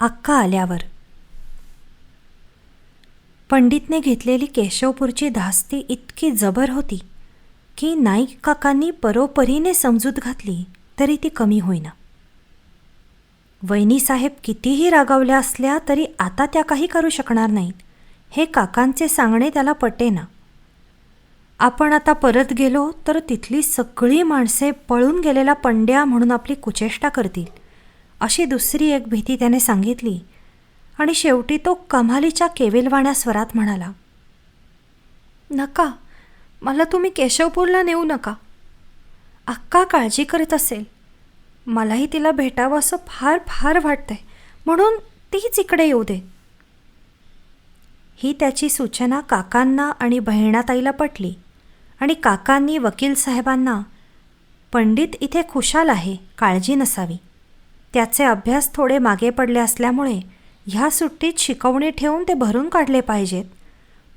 अक्का आल्यावर. पंडितने घेतलेली केशवपूरची धास्ती इतकी जबर होती की नाईक काकांनी परोपरीने समजूत घातली तरी ती कमी होईना. वहिनीसाहेब कितीही रागावल्या असल्या तरी आता त्या काही करू शकणार नाहीत. हे काकांचे सांगणे त्याला पटेना. आपण आता परत गेलो तर तिथली सगळी माणसे पळून गेलेला पंड्या म्हणून आपली कुचेष्टा करतील. अशी दुसरी एक भीती त्याने सांगितली. आणि शेवटी तो कमालीच्या केविलवाण्या स्वरात म्हणाला नका मला तुम्ही केशवपूरला नेऊ नका. अक्का काळजी करीत असेल. मलाही तिला भेटावं असं फार फार वाटतंय. म्हणून तीच इकडे येऊ दे. ही त्याची सूचना काकांना आणि बहिणाताईला पटली. आणि काकांनी वकील साहेबांना पंडित इथे खुशाल आहे काळजी नसावी. त्याचे अभ्यास थोडे मागे पडले असल्यामुळे ह्या सुट्टीत शिकवणी ठेवून ते भरून काढले पाहिजेत.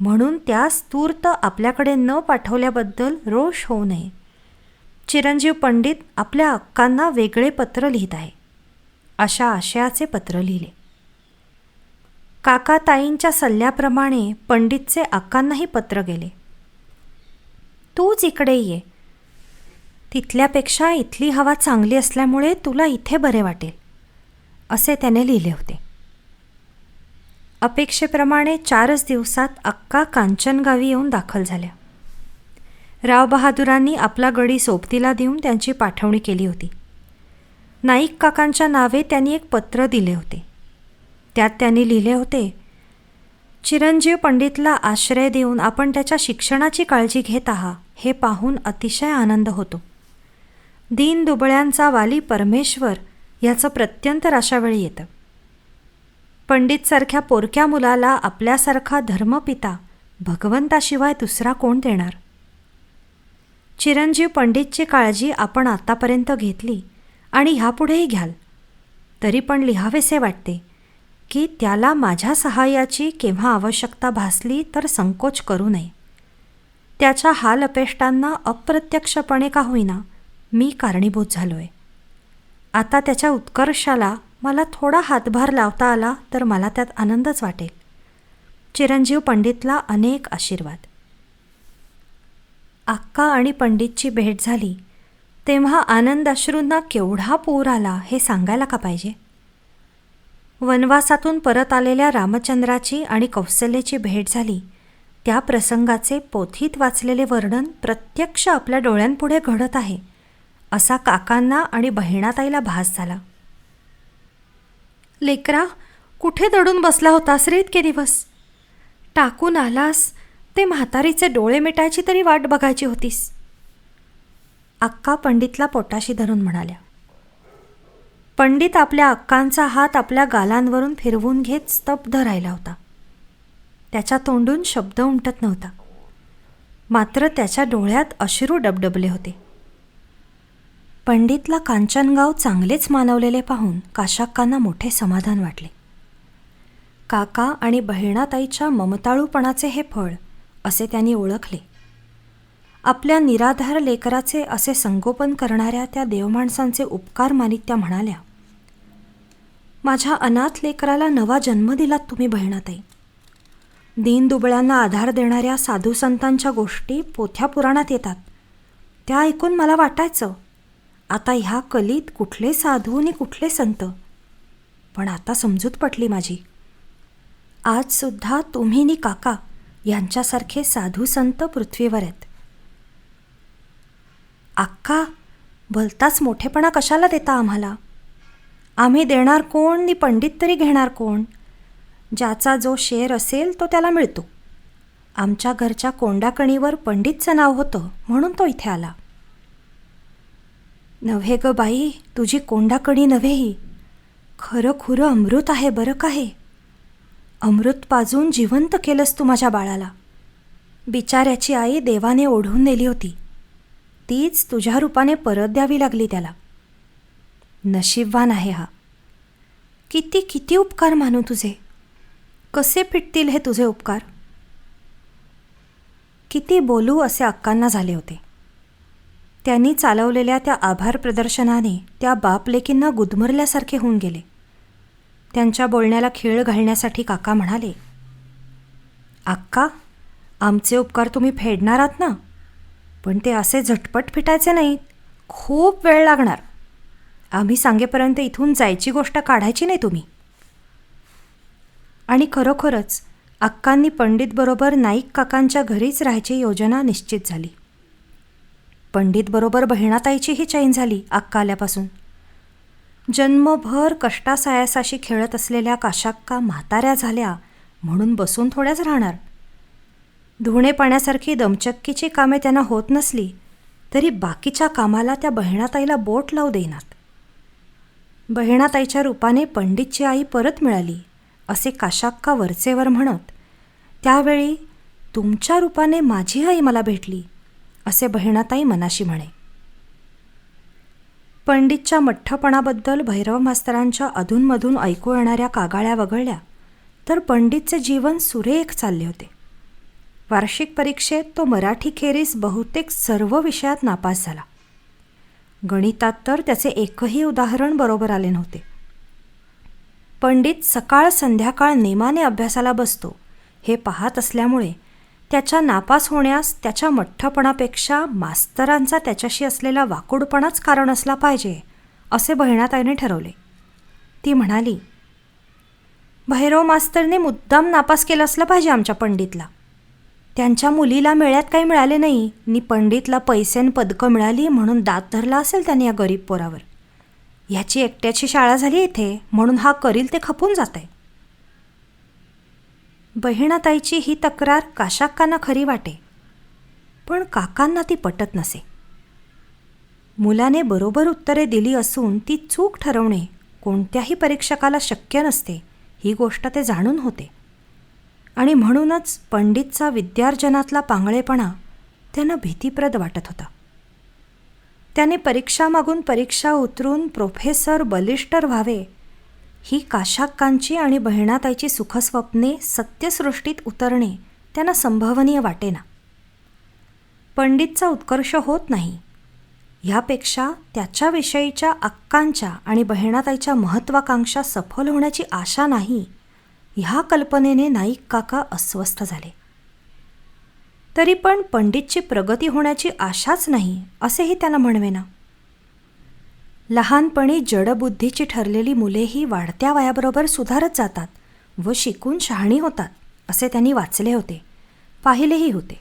म्हणून त्यास तूर्त आपल्याकडे न पाठवल्याबद्दल रोष होऊ नये. चिरंजीव पंडित आपल्या अक्कांना वेगळे पत्र लिहित आहे. अशा आशयाचे पत्र लिहिले. काका ताईंच्या सल्ल्याप्रमाणे पंडितचे अक्कांनाही पत्र गेले. तूच इकडे ये. तिथल्यापेक्षा इथली हवा चांगली असल्यामुळे तुला इथे बरे वाटेल असे त्याने लिहिले होते. अपेक्षेप्रमाणे चारच दिवसात अक्का कांचनगावी येऊन दाखल झाल्या. रावबहादुरांनी आपला गडी सोबतीला देऊन त्यांची पाठवणी केली होती. नाईक काकांच्या नावे त्यांनी एक पत्र दिले होते. त्यात त्यांनी लिहिले होते चिरंजीव पंडितला आश्रय देऊन आपण त्याच्या शिक्षणाची काळजी घेत आहात हे पाहून अतिशय आनंद होतो. दीन दुबळ्यांचा वाली परमेश्वर याचं प्रत्यंतर अशा वेळी येतं. पंडितसारख्या पोरक्या मुलाला आपल्यासारखा धर्मपिता भगवंताशिवाय दुसरा कोण देणार? चिरंजीव पंडितची काळजी आपण आतापर्यंत घेतली आणि ह्यापुढेही घ्याल. तरी पण लिहावेसे वाटते की त्याला माझ्या सहाय्याची केव्हा आवश्यकता भासली तर संकोच करू नये. त्याच्या हाल अपेष्टांना अप्रत्यक्षपणे का होईना मी कारणीभूत झालो आहे आता त्याच्या उत्कर्षाला मला थोडा हातभार लावता आला तर मला त्यात आनंदच वाटेल. चिरंजीव पंडितला अनेक आशीर्वाद. अक्का आणि पंडितची भेट झाली तेव्हा आनंदाश्रूंना केवढा पूर आला हे सांगायला का पाहिजे? वनवासातून परत आलेल्या रामचंद्राची आणि कौशल्याची भेट झाली. त्या प्रसंगाचे पोथीत वाचलेले वर्णन प्रत्यक्ष आपल्या डोळ्यांपुढे घडत आहे. असा काकांना आणि बहिणाताईला भास झाला. लेकरा कुठे दडून बसला होतास रे इतके दिवस? टाकून आलास ते म्हातारीचे डोळे मिटायची तरी वाट बघायची होतीस. अक्का पंडितला पोटाशी धरून म्हणाल्या. पंडित आपल्या अक्कांचा हात आपल्या गालांवरून फिरवून घेत स्तब्ध राहिला होता. त्याच्या तोंडून शब्द उमटत नव्हता. मात्र त्याच्या डोळ्यात अश्रू डबडबले होते. पंडितला कांचनगाव चांगलेच मानवलेले पाहून काशाक्कांना मोठे समाधान वाटले. काका आणि बहिणाताईच्या ममताळूपणाचे हे फळ असे त्यांनी ओळखले. आपल्या निराधार लेकराचे असे संगोपन करणाऱ्या त्या देवमाणसांचे उपकार मानित त्या म्हणाल्या माझ्या अनाथ लेकराला नवा जन्म दिलात तुम्ही बहिणाताई. दीनदुबळ्यांना आधार देणाऱ्या साधू संतांच्या गोष्टी पोथ्या पुराणात येतात. त्या ऐकून मला वाटायचं आता ह्या कलीत कुठले साधू आणि कुठले संत? पण आता समजूत पटली माझी. आजसुद्धा तुम्ही नि काका यांच्यासारखे साधू संत पृथ्वीवर आहेत. अक्का भलताच मोठेपणा कशाला देता आम्हाला? आम्ही देणार कोण नि पंडित तरी घेणार कोण? ज्याचा जो शेर असेल तो त्याला मिळतो. आमच्या घरच्या कोंडाकणीवर पंडितचं नाव होतं म्हणून तो इथे आला. नव्हे ग बाई तुझी कोंडाकणी नव्हेही. खरं खुरं अमृत आहे बरं का हे? अमृत पाजून जिवंत केलंस तू माझ्या बाळाला. बिचाऱ्याची आई देवाने ओढून नेली होती. तीच तुझ्या रूपाने परत द्यावी लागली त्याला. नशीबवान आहे हा. किती किती उपकार मानू तुझे? कसे फिटतील हे तुझे उपकार? किती बोलू असे अक्कांना झाले होते. त्यांनी चालवलेल्या त्या आभार प्रदर्शनाने त्या बापलेकींना गुदमरल्यासारखे होऊन गेले. त्यांच्या बोलण्याला खेळ घालण्यासाठी काका म्हणाले अक्का आमचे उपकार तुम्ही फेडणार आहात ना? पण ते असे झटपट फिटायचे नाहीत. खूप वेळ लागणार. आम्ही सांगेपर्यंत इथून जायची गोष्ट काढायची नाही तुम्ही. आणि खरोखरच अक्कांनी पंडितबरोबर नाईक काकांच्या घरीच राहायची योजना निश्चित झाली. पंडितबरोबर बहिणाताईचीही चैन झाली अक्का आल्यापासून जन्मभर कष्टासायासाशी खेळत असलेल्या काशाक्का म्हाताऱ्या झाल्या म्हणून बसून थोड्याच राहणार. धुणे पाण्यासारखी दमचक्कीची कामे त्यांना होत नसली तरी बाकीच्या कामाला त्या बहिणाताईला बोट लावू देईनात. बहिणाताईच्या रूपाने पंडितची आई परत मिळाली असे काशाक्का वरचेवर म्हणत त्यावेळी तुमच्या रूपाने माझी आई मला भेटली. असे बहिणाताई मनाशी म्हणे. पंडितच्या मठ्ठपणाबद्दल भैरव मास्तरांच्या अधूनमधून ऐकू येणाऱ्या कागाळ्या वगळल्या तर पंडितचे जीवन सुरेख चालले होते. वार्षिक परीक्षेत तो मराठीखेरीस बहुतेक सर्व विषयात नापास झाला. गणितात तर त्याचे एकही उदाहरण बरोबर आले नव्हते. पंडित सकाळ संध्याकाळ नेमाने अभ्यासाला बसतो हे पाहत असल्यामुळे त्याच्या नापास होण्यास त्याच्या मठ्ठपणापेक्षा मास्तरांचा त्याच्याशी असलेला वाकुडपणाच कारण असला पाहिजे असे बहिणाताईने ठरवले. ती म्हणाली भैरव मास्तरने मुद्दाम नापास केलं असला पाहिजे आमच्या पंडितला. त्यांच्या मुलीला मेळ्यात काही मिळाले नाही नी पंडितला पैसेन पदकं मिळाली म्हणून दात धरला असेल त्यांनी या गरीब पोरावर. ह्याची एकट्याची शाळा झाली इथे म्हणून हा करील ते खपून जात आहे बहिणाताईची ही तक्रार काशाक्कांना खरी वाटे. पण काकांना ती पटत नसे. मुलाने बरोबर उत्तरे दिली असून ती चूक ठरवणे कोणत्याही परीक्षकाला शक्य नसते ही गोष्ट ते जाणून होते. आणि म्हणूनच पंडितचा विद्यार्जनातला पांगळेपणा त्यांना भीतीप्रद वाटत होता. त्याने परीक्षा मागून परीक्षा उतरून प्रोफेसर बलिष्टर व्हावे ही काशाक्कांची आणि बहिणाताईची सुखस्वप्ने सत्यसृष्टीत उतरणे त्यांना संभवनीय वाटेना. पंडितचा उत्कर्ष होत नाही. ह्यापेक्षा त्याच्याविषयीच्या अक्कांच्या आणि बहिणाताईच्या महत्त्वाकांक्षा सफल होण्याची आशा नाही ह्या कल्पनेने नाईक काका अस्वस्थ झाले. तरी पण पंडितची प्रगती होण्याची आशाच नाही असेही त्याला म्हणवेना. लहानपणी जडबुद्धीची ठरलेली मुलेही वाढत्या वयाबरोबर सुधारत जातात व शिकून शहाणी होतात असे त्यांनी वाचले होते. पाहिलेही होते.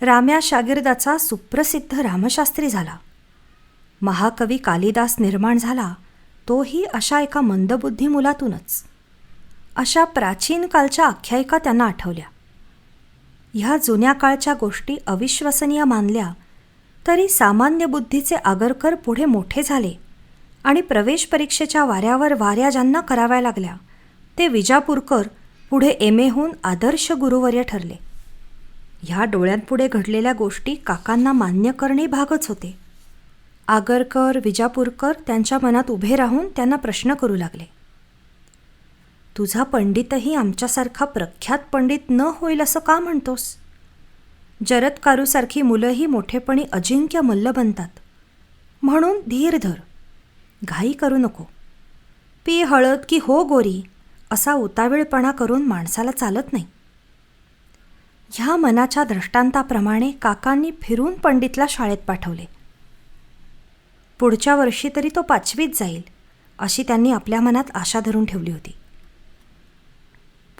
राम्या शागिर्दाचा सुप्रसिद्ध रामशास्त्री झाला. महाकवी कालिदास निर्माण झाला तोही अशा एका मंदबुद्धी मुलातूनच. अशा प्राचीन कालच्या आख्यायिका त्यांना आठवल्या. ह्या जुन्या काळच्या गोष्टी अविश्वसनीय मानल्या तरी सामान्य बुद्धीचे आगरकर पुढे मोठे झाले आणि प्रवेश परीक्षेच्या वाऱ्यावर वाऱ्या ज्यांना कराव्या लागल्या. ते विजापूरकर पुढे एम एहून आदर्श गुरुवर्य ठरले. ह्या डोळ्यांपुढे घडलेल्या गोष्टी काकांना मान्य करणे भागच होते. आगरकर विजापूरकर त्यांच्या मनात उभे राहून त्यांना प्रश्न करू लागले. तुझा पंडितही आमच्यासारखा प्रख्यात पंडित न होईल असं का म्हणतोस? जरत्कारूसारखी मुलंही मोठेपणी अजिंक्य मल्ल बनतात. म्हणून धीर धर. घाई करू नको. पी हळद की हो गोरी असा उतावीळपणा करून माणसाला चालत नाही. ह्या मनाच्या दृष्टांताप्रमाणे काकांनी फिरून पंडितला शाळेत पाठवले. पुढच्या वर्षी तरी तो पाचवीत जाईल अशी त्यांनी आपल्या मनात आशा धरून ठेवली होती.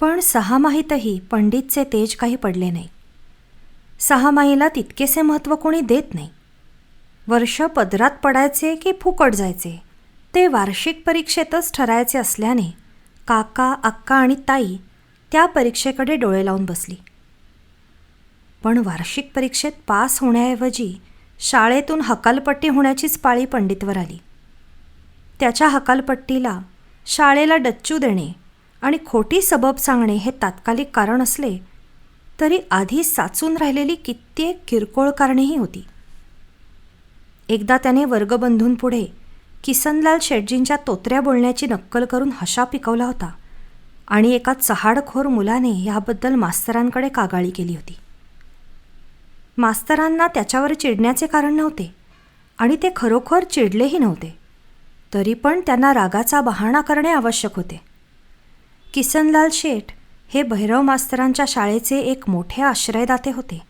पण सहामाहीतही पंडितचे तेज काही पडले नाही. सहामाहीला तितकेसे महत्त्व कोणी देत नाही. वर्ष पदरात पडायचे की फुकट जायचे ते वार्षिक परीक्षेतच ठरायचे असल्याने काका अक्का आणि ताई त्या परीक्षेकडे डोळे लावून बसली. पण वार्षिक परीक्षेत पास होण्याऐवजी शाळेतून हकालपट्टी होण्याचीच पाळी पंडितवर आली. त्याच्या हकालपट्टीला शाळेला डच्चू देणे आणि खोटी सबब सांगणे हे तात्कालिक कारण असले तरी आधी साचून राहिलेली कित्येक किरकोळ कारणेही होती. एकदा त्याने वर्गबंधूंपुढे किसनलाल शेटजींच्या तोत्र्या बोलण्याची नक्कल करून हशा पिकवला होता आणि एका चहाडखोर मुलाने ह्याबद्दल मास्तरांकडे कागाळी केली होती. मास्तरांना त्याच्यावर चिडण्याचे कारण नव्हते आणि ते खरोखर चिडलेही नव्हते. तरी पण त्यांना रागाचा बहाणा करणे आवश्यक होते. किसनलाल शेठ हे भैरव मास्तरांच्या शाळेचे एक मोठे आश्रयदाते होते.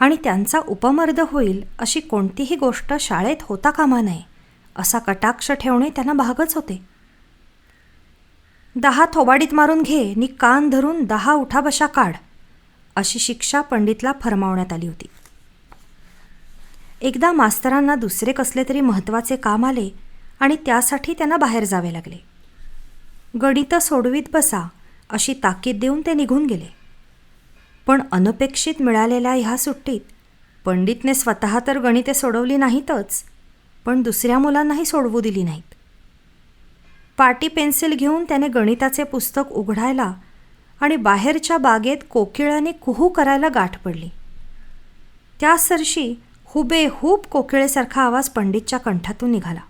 आणि त्यांचा उपमर्द होईल अशी कोणतीही गोष्ट शाळेत होता कामा नये असा कटाक्ष ठेवणे त्यांना भागच होते. दहा थोबाडीत मारून घे नि कान धरून दहा उठाबशा काढ अशी शिक्षा पंडितला फरमावण्यात आली होती. एकदा मास्तरांना दुसरे कसले तरी महत्त्वाचे काम आले आणि त्यासाठी त्यांना बाहेर जावे लागले. गणितं सोडवीत बसा अशी ताकीद देऊन ते निघून गेले. पण अनपेक्षित मिळालेल्या ह्या सुट्टीत पंडितने स्वतः तर गणिते सोडवली नाहीतच पण दुसऱ्या मुलांनाही सोडवू दिली नाहीत. पाटी पेन्सिल घेऊन त्याने गणिताचे पुस्तक उघडायला आणि बाहेरच्या बागेत कोकिळाने कुहू करायला गाठ पडली. त्या सरशी हुबेहूब कोकिळेसारखा आवाज पंडितच्या कंठातून निघाला.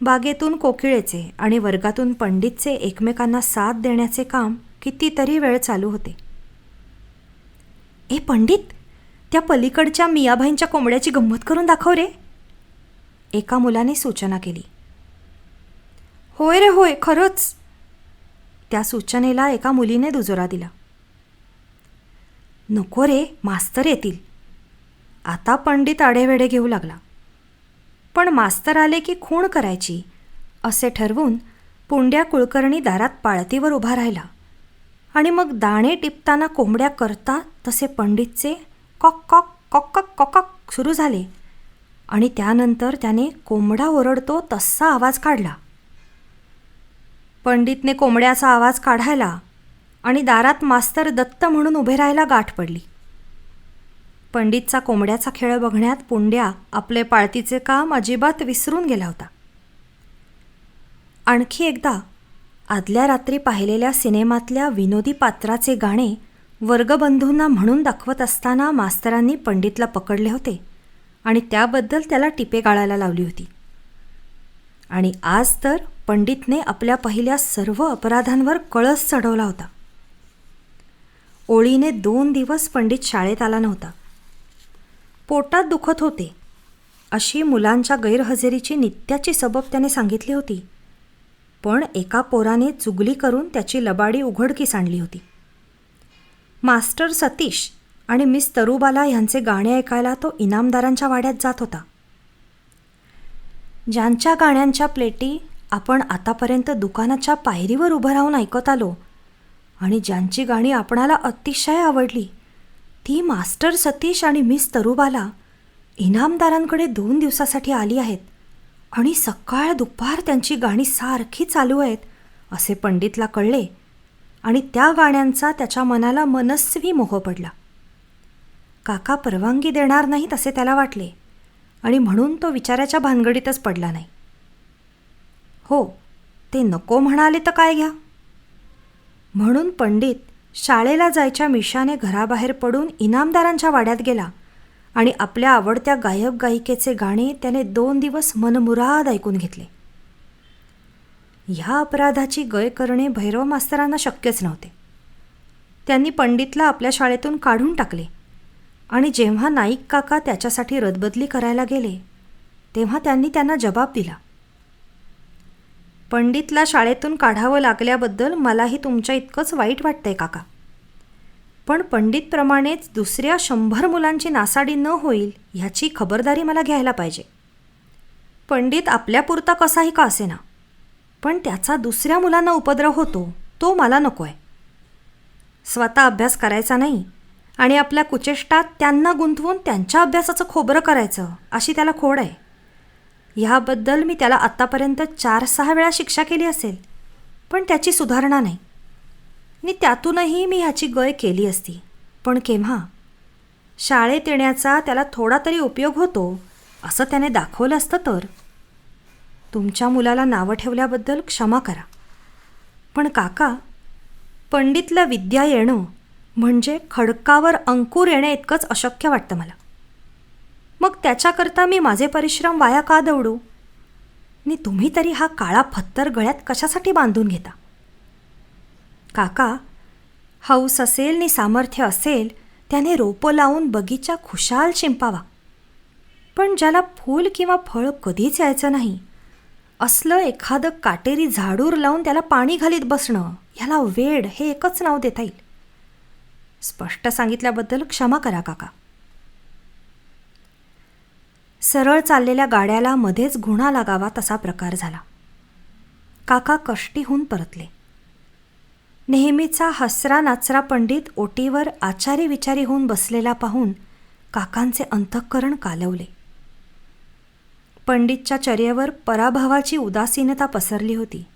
बागेतून कोकिळेचे आणि वर्गातून पंडितचे एकमेकांना साथ देण्याचे काम कितीतरी वेळ चालू होते. ए पंडित त्या पलीकडच्या मियाबाईंच्या कोंबड्याची गंमत करून दाखव रे. एका मुलाने सूचना केली. होय रे होय खरंच. त्या सूचनेला एका मुलीने दुजोरा दिला. नको रे मास्तर येतील. आता पंडित आढेवेढे घेऊ लागला. पण मास्तर आले की खूण करायची? असे ठरवून पुंड्या कुलकर्णी दारात पाळतीवर उभा राहिला. आणि मग दाणे टिपताना कोंबड्या करता तसे पंडितचे कॉक कॉक कॉक कॉक कॉक सुरू झाले. आणि त्यानंतर त्याने कोंबडा ओरडतो तसा आवाज काढला. पंडितने कोंबड्याचा आवाज काढायला आणि दारात मास्तर दत्त म्हणून उभे राहायला गाठ पडली. पंडितचा कोंबड्याचा खेळ बघण्यात पुंड्या आपले पाळतीचे काम अजिबात विसरून गेला होता. आणखी एकदा आदल्या रात्री पाहिलेल्या सिनेमातल्या विनोदी पात्राचे गाणे वर्गबंधूंना म्हणून दाखवत असताना मास्तरांनी पंडितला पकडले होते आणि त्याबद्दल त्याला टिपे गाळायला लावली होती. आणि आज तर पंडितने आपल्या पहिल्या सर्व अपराधांवर कळस चढवला होता. ओळीने दोन दिवस पंडित शाळेत आला नव्हता. पोटात दुखत होते. अशी मुलांच्या गैरहजेरीची नित्याची सबब त्याने सांगितली होती. पण एका पोराने चुगली करून त्याची लबाडी उघडकीस आणली होती. मास्टर सतीश आणि मिस तरुबाला ह्यांचे गाणे ऐकायला तो इनामदारांच्या वाड्यात जात होता. ज्यांच्या गाण्यांच्या प्लेटी आपण आतापर्यंत दुकानाच्या पायरीवर उभं राहून ऐकत आलो आणि ज्यांची गाणी आपणाला अतिशय आवडली ती मास्टर सतीश आणि मिस तरुबाला इनामदारांकडे दोन दिवसासाठी आली आहेत आणि सकाळ दुपार त्यांची गाणी सारखी चालू आहेत असे पंडितला कळले आणि त्या गाण्यांचा त्याच्या मनाला मनस्वी मोह पडला. काका परवानगी देणार नाहीत असे त्याला वाटले आणि म्हणून तो विचाराच्या भानगडीतच पडला नाही. हो ते नको म्हणाले तर काय घ्या? म्हणून पंडित शाळेला जायच्या मिशाने घराबाहेर पडून इनामदारांच्या वाड्यात गेला आणि आपल्या आवडत्या गायक गायिकेचे गाणे त्याने दोन दिवस मनमुराद ऐकून घेतले. ह्या अपराधाची गय करणे भैरव मास्तरांना शक्यच नव्हते. त्यांनी पंडितला आपल्या शाळेतून काढून टाकले आणि जेव्हा नाईक काका त्याच्यासाठी रदबदली करायला गेले तेव्हा त्यांनी त्यांना जबाब दिला. पंडितला शाळेतून काढावं लागल्याबद्दल मलाही तुमच्या इतकंच वाईट वाटतंय काका. पण पंडितप्रमाणेच दुसऱ्या शंभर मुलांची नासाडी न होईल ह्याची खबरदारी मला घ्यायला पाहिजे. पंडित आपल्यापुरता कसाही का असेना? पण त्याचा दुसऱ्या मुलांना उपद्रव होतो तो मला नको आहे स्वतः अभ्यास करायचा नाही आणि आपल्या कुचेष्टात त्यांना गुंतवून त्यांच्या अभ्यासाचं खोबरं करायचं अशी त्याला खोड आहे. ह्याबद्दल मी त्याला आत्तापर्यंत चार सहा वेळा शिक्षा केली असेल पण त्याची सुधारणा नाही. आणि त्यातूनही मी ह्याची गय केली असती. पण केव्हा? शाळेत येण्याचा त्याला थोडा तरी उपयोग होतो असं त्याने दाखवलं असतं तर. तुमच्या मुलाला नावं ठेवल्याबद्दल क्षमा करा. पण काका पंडितला विद्या येणं म्हणजे खडकावर अंकुर येणे इतकंच अशक्य वाटतं मला. मग त्याच्याकरता मी माझे परिश्रम वाया का दवडू नि तुम्ही तरी हा काळा फत्तर गळ्यात कशासाठी बांधून घेता? काका हौस असेल नि सामर्थ्य असेल त्याने रोपं लावून बगीचा खुशाल शिंपावा. पण ज्याला फूल किंवा फळ कधीच यायचं नाही असलं एखादं काटेरी झाडूर लावून त्याला पाणी घालीत बसणं ह्याला वेड हे एकच नाव देता येईल. स्पष्ट सांगितल्याबद्दल क्षमा करा काका. सरळ चाललेल्या गाड्याला मध्येच गुन्हा लागावा तसा प्रकार झाला. काका कष्टीहून परतले. नेहमीचा हसरा नाचरा पंडित ओटीवर आचारी विचारी होऊन बसलेला पाहून काकांचे अंतःकरण कालवले. पंडितच्या चर्येवर पराभवाची उदासीनता पसरली होती.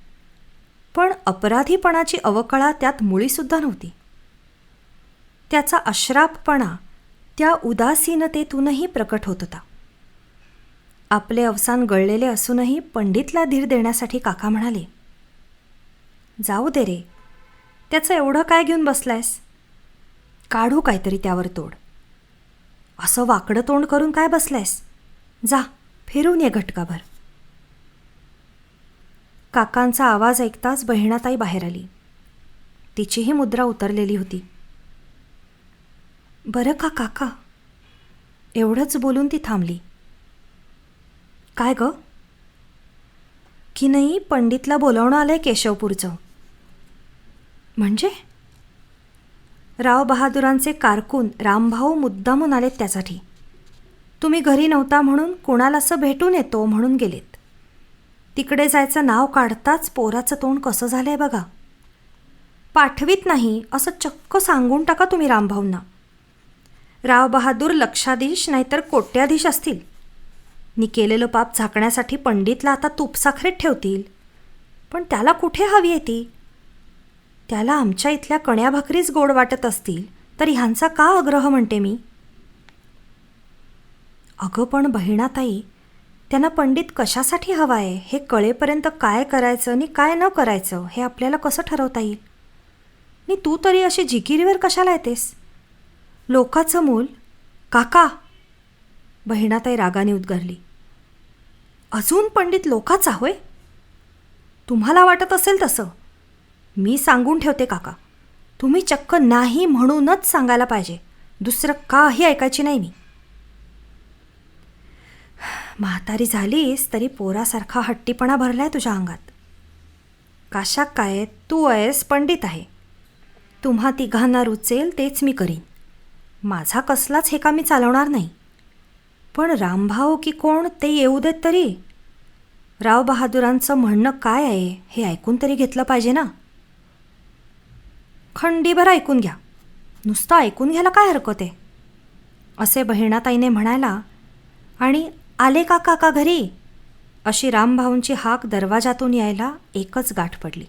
पण अपराधीपणाची अवकळा त्यात मुळीसुद्धा नव्हती. त्याचा अश्रापपणा त्या उदासीनतेतूनही प्रकट होत होता. आपले अवसान गळलेले असूनही पंडितला धीर देण्यासाठी काका म्हणाले जाऊ दे रे त्याचं एवढं काय घेऊन बसलायस? काढू काहीतरी त्यावर तोड. असं वाकडं तोंड करून काय बसलायस? जा फिरून ये घटकाभर. काकांचा आवाज ऐकताच बहिणाताई बाहेर आली. तिचीही मुद्रा उतरलेली होती. बरं का काका? एवढंच बोलून ती थांबली. काय ग? की नाही पंडितला बोलावणं आलंय केशवपूरचं. म्हणजे? राव बहादुरांचे कारकून रामभाऊ मुद्दामून आलेत त्यासाठी. तुम्ही घरी नव्हता म्हणून कोणालासं भेटून येतो म्हणून गेलेत. तिकडे जायचं नाव काढताच पोराचं तोंड कसं झालंय बघा. पाठवीत नाही असं चक्क सांगून टाका तुम्ही रामभाऊंना. राव बहादूर लक्षाधीश नाहीतर कोट्याधीश असतील. मी केलेलं पाप झाकण्यासाठी पंडितला आता तुपसाखरेत ठेवतील. पण त्याला कुठे हवी आहे ती? त्याला आमच्या इथल्या कण्या भाकरीच गोड वाटत असतील तर ह्यांचा का आग्रह म्हणते मी? अगं पण बहिणाताई त्यांना पंडित कशासाठी हवा आहे? हे कळेपर्यंत काय करायचं आणि काय न करायचं हे आपल्याला कसं ठरवता येईल? नी तू तरी अशी जिकिरीवर कशाला येतेस? लोकाचं मूल? काका! बहिणाताई रागाने उद्गारली. अजून पंडित लोकाचा होय? तुम्हाला वाटत असेल तसं. मी सांगून ठेवते काका. तुम्ही चक्क नाही म्हणूनच सांगायला पाहिजे. दुसरं काही ऐकायची नाही मी. म्हातारी झालीस तरी पोरासारखा हट्टीपणा भरलाय तुझ्या अंगात. काशाक काय? तू आहेस पंडित आहे. तुम्हा तिघांना रुचेल तेच मी करीन. माझा कसलाच हे का मी चालवणार नाही. पण रामभाऊ की कोण ते येऊ देत तरी राव बहादुरांचं म्हणणं काय आहे हे ऐकून तरी घेतलं पाहिजे ना? खंडीभर ऐकून घ्या. नुसतं ऐकून घ्यायला काय हरकत आहे? असे बहिणाताईने म्हणायला आणि आले का काका घरी? अशी रामभाऊंची हाक दरवाजातून यायला एकच गाठ पडली.